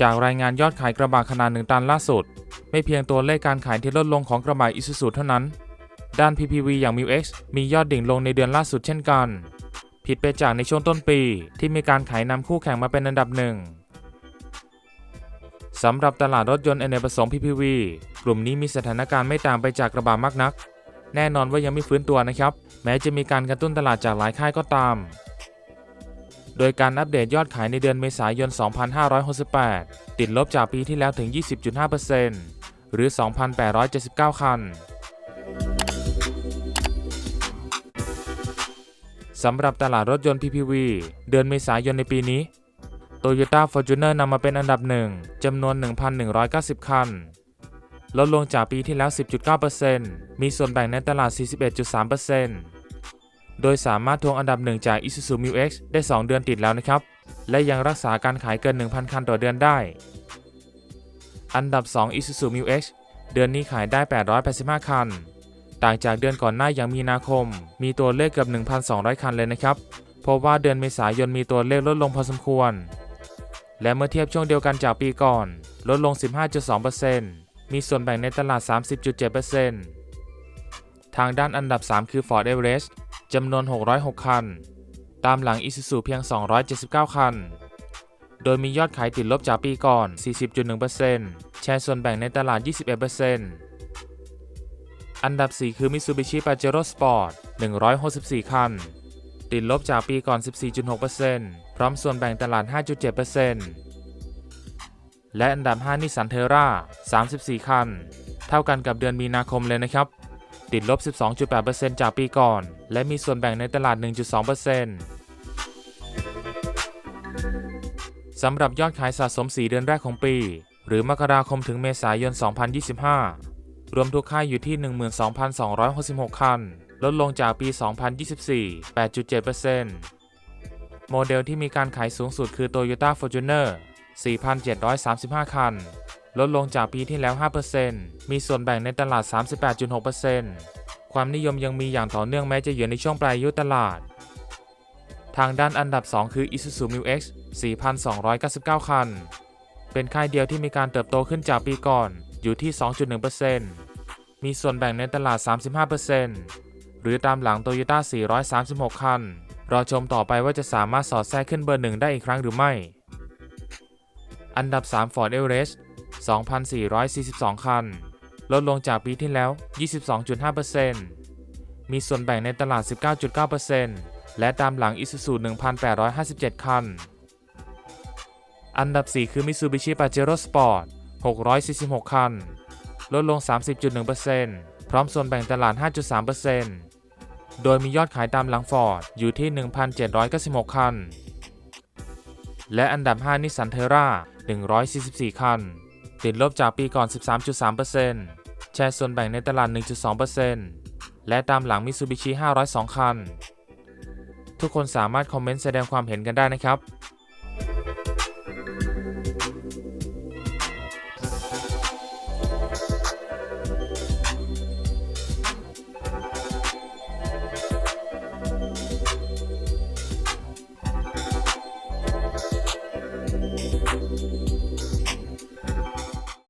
จากรายงานยอดขายกระบะขนาด1ตันล่าสุด ไม่เพียงตัวเลขการขายที่ลดลงของกระบะ Isuzu เท่านั้น ด้าน PPV อย่าง m i x มียอดดิ่งลงในเดือนล่าสุดเช่นกัน ผิดไปจากในช่วงต้นปีที่มีการขายนำคู่แข่งมาเป็นอันดับหนึ่งสำหรับตลาดรถยนต์อเนกประสงค์ PPV กลุ่มนี้มีสถานการณ์ไม่ต่างไปจากกระบะมากนัก แน่นอนว่ายังไม่ฟื้นตัวนะครับ แม้จะมีการกระตุ้นตลาดจากหลายค่ายก็ตาม โดยการอัปเดตยอดขายในเดือนเมษายน 2568 ติดลบจากปีที่แล้วถึง 20.5%หรือ 2,879 คันสำหรับตลาดรถยนต์ PPV เดือนเมษายนในปีนี้ Toyota Fortuner นำมาเป็นอันดับหนึ่งจำนวน 1,190 คัน ลดลงจากปีที่แล้ว 10.9%มีส่วนแบ่งในตลาด 41.3% โดยสามารถทวงอันดับหนึ่งจาก Isuzu Mu X ได้ 2 เดือนติดแล้วนะครับ และยังรักษาการขายเกิน 1,000 คันต่อเดือนได้ อันดับ 2 Isuzu Mu X เดือนนี้ขายได้ 885 คัน ต่างจากเดือนก่อนหน้าอย่างมีนาคม มีตัวเลขเกือบ 1,200 คันเลยนะครับ เพราะว่าเดือนเมษายนมีตัวเลขลดลงพอสมควร และเมื่อเทียบช่วงเดียวกันจากปีก่อน ลดลง 15.2%มีส่วนแบ่งในตลาด 30.7%ทางด้านอันดับ 3 คือ Ford Everest จำนวน 606 คัน ตามหลัง Isuzu เพียง 279 คัน โดยมียอดขายติดลบจากปีก่อน 40.1%แชร์ส่วนแบ่งในตลาด 21%อันดับ 4 คือ Mitsubishi Pajero Sport 164 คัน ติดลบจากปีก่อน 14.6%พร้อมส่วนแบ่งตลาด 5.7%และอันดับ 5 Nissan Terra 34 คัน เท่ากันกับเดือนมีนาคมเลยนะครับ ติดลบ 12.8%จากปีก่อน และมีส่วนแบ่งในตลาด 1.2%สำหรับยอดขายสะสม 4 เดือนแรกของปี หรือมกราคมถึงเมษายน 2025 รวมทุกค่ายอยู่ที่ 12,266 คัน ลดลงจากปี 2024 8.7%โมเดลที่มีการขายสูงสุดคือ Toyota Fortuner 4,735 คัน ลดลงจากปีที่แล้ว 5%มีส่วนแบ่งในตลาด 38.6%ความนิยมยังมีอย่างต่อเนื่องแม้จะอยู่ในช่วงปลายอายุตลาด ทางด้านอันดับ 2 คือ Isuzu Mu X 4,299 คัน เป็นค่ายเดียวที่มีการเติบโตขึ้นจากปีก่อนอยู่ที่ 2.1%มีส่วนแบ่งในตลาด 35%หรือตามหลัง Toyota 436 คัน รอชมต่อไปว่าจะสามารถสอดแทรกขึ้นเบอร์หนึ่งได้อีกครั้งหรือไม่ อันดับ 3 Ford Everest 2,442 คัน ลดลงจากปีที่แล้ว 22.5%มีส่วนแบ่งในตลาด 19.9%และตามหลัง Isuzu 1,857 คัน อันดับ 4 คือ Mitsubishi Pajero Sport 646 คัน ลดลง 30.1%พร้อมส่วนแบ่งตลาด 5.3%โดยมียอดขายตามหลัง Ford อยู่ที่ 1,796 คัน และอันดับ 5 Nissan Terra 144 คัน ติดลบจากปีก่อน 13.3%แชร์ส่วนแบ่งในตลาด 1.2%และตามหลัง Mitsubishi 502 คัน ทุกคนสามารถคอมเมนต์แสดงความเห็นกันได้นะครับ